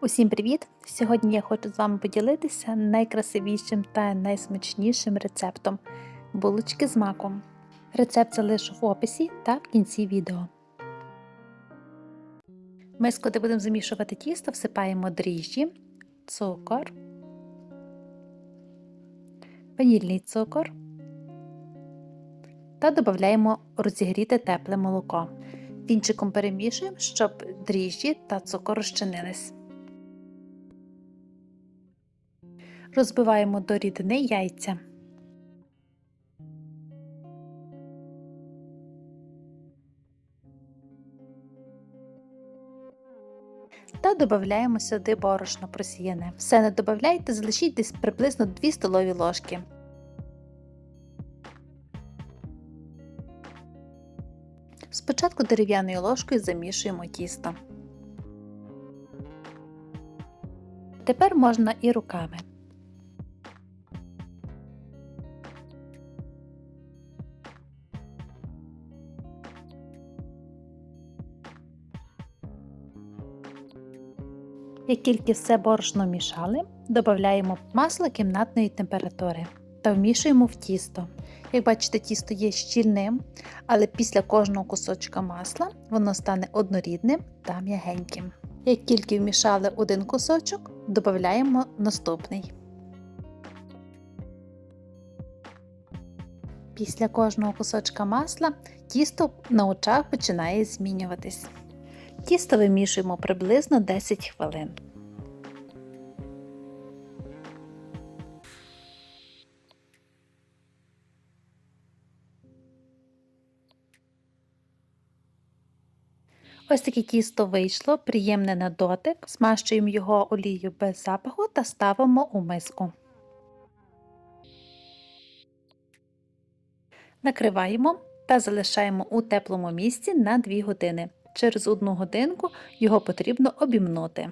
Усім привіт! Сьогодні я хочу з вами поділитися найкрасивішим та найсмачнішим рецептом булочки з маком. Рецепт залишу в описі та в кінці відео. В Миску, де будемо замішувати тісто, всипаємо дріжджі, цукор, ванільний цукор та додаємо розігріте тепле молоко. Вінчиком перемішуємо, щоб дріжджі та цукор розчинились. Розбиваємо до рідини яйця. Та додаємо сюди борошно просіяне. Все не додавайте, залишіть десь приблизно 2 столові ложки. Спочатку дерев'яною ложкою замішуємо тісто. Тепер можна і руками. Як тільки все борошно мішали, додаємо масло кімнатної температури та вмішуємо в тісто. Як бачите, тісто є щільним, але після кожного кусочка масла воно стане однорідним та м'ягеньким. Як тільки вмішали один кусочок, додаємо наступний. Після кожного кусочка масла тісто на очах починає змінюватись. Тісто вимішуємо приблизно 10 хвилин. Ось таке тісто вийшло, приємне на дотик, смащуємо його олією без запаху та ставимо у миску. Накриваємо та залишаємо у теплому місці на 2 години. Через одну годинку його потрібно обімнути.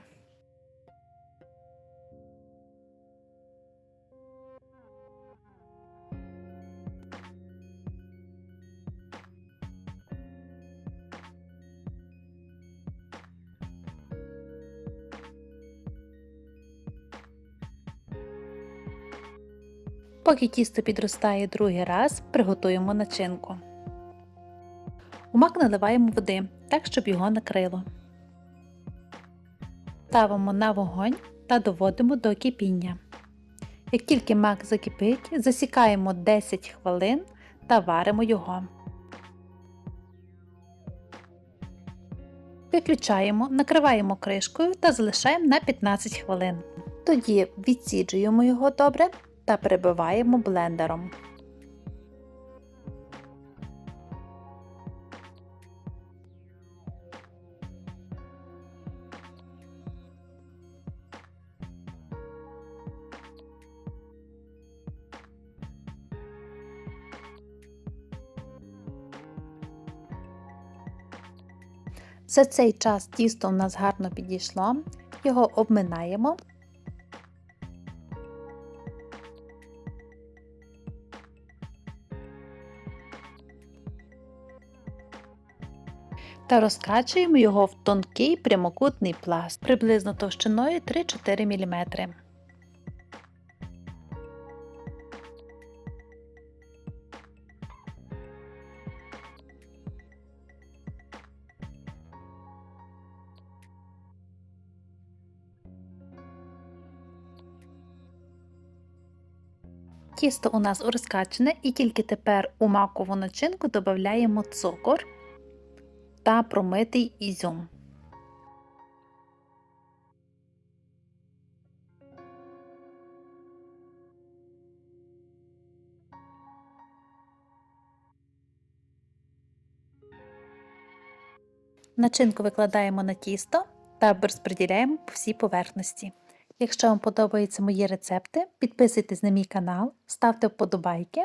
Поки тісто підростає другий раз, приготуємо начинку. У мак наливаємо води, так, щоб його накрило. Ставимо на вогонь та доводимо до кипіння. Як тільки мак закипить, засікаємо 10 хвилин та варимо його. Виключаємо, накриваємо кришкою та залишаємо на 15 хвилин. Тоді відсіджуємо його добре та перебиваємо блендером. За цей час тісто у нас гарно підійшло, його обминаємо. Та розкачуємо його в тонкий прямокутний пласт приблизно товщиною 3-4 мм. Тісто у нас розкачане і тільки тепер у макову начинку додаємо цукор та промитий ізюм. Начинку викладаємо на тісто та розподіляємо по всій поверхності. Якщо вам подобаються мої рецепти, підписуйтесь на мій канал, ставте вподобайки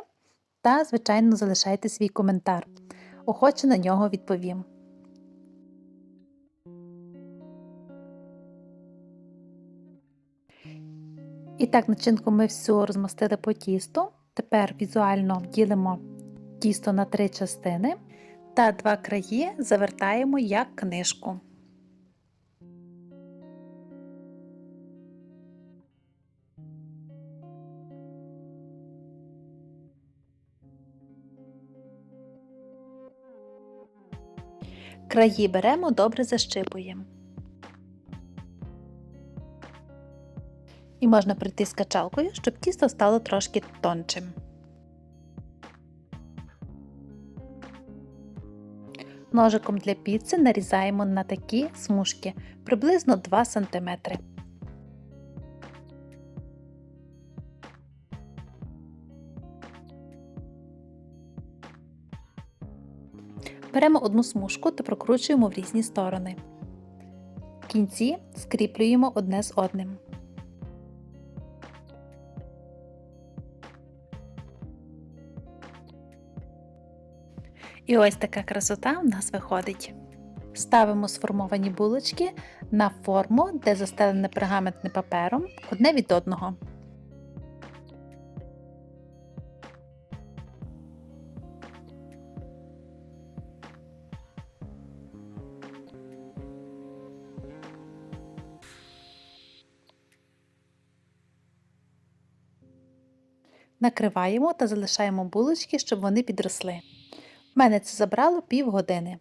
та, звичайно, залишайте свій коментар. Охоче на нього відповім. І так, начинку ми всю розмастили по тісту. Тепер візуально ділимо тісто на три частини та два краї завертаємо як книжку. Краї беремо, добре защипуємо. І можна прийти з качалкою, щоб тісто стало трошки тончим. Ножиком для піци нарізаємо на такі смужки приблизно 2 см. Беремо одну смужку та прокручуємо в різні сторони. В кінці скріплюємо одне з одним. І ось така красота в нас виходить. Ставимо сформовані булочки на форму, де застелене пергаментним папером одне від одного. Накриваємо та залишаємо булочки, щоб вони підросли. У мене це забрало півгодини.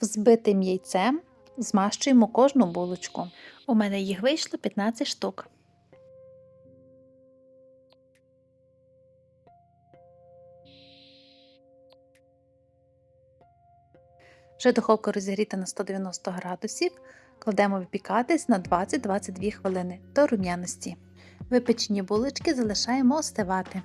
Взбитим яйцем змащуємо кожну булочку. У мене їх вийшло 15 штук. Вже духовка розігріта на 190 градусів. Кладемо випікатись на 20-22 хвилини до рум'яності. Випечені булочки залишаємо остивати.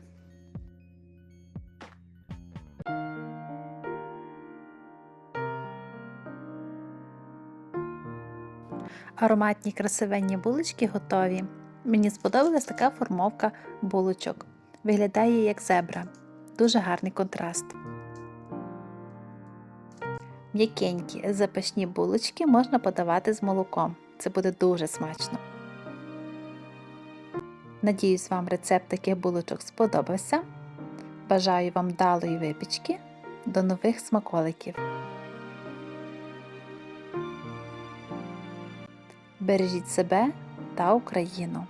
Ароматні красивенні булочки готові. Мені сподобалась така формовка булочок. Виглядає як зебра. Дуже гарний контраст. М'якенькі запашні булочки можна подавати з молоком. Це буде дуже смачно. Надіюсь, вам рецепт таких булочок сподобався. Бажаю вам далої випічки. До нових смаколиків! Бережіть себе та Україну!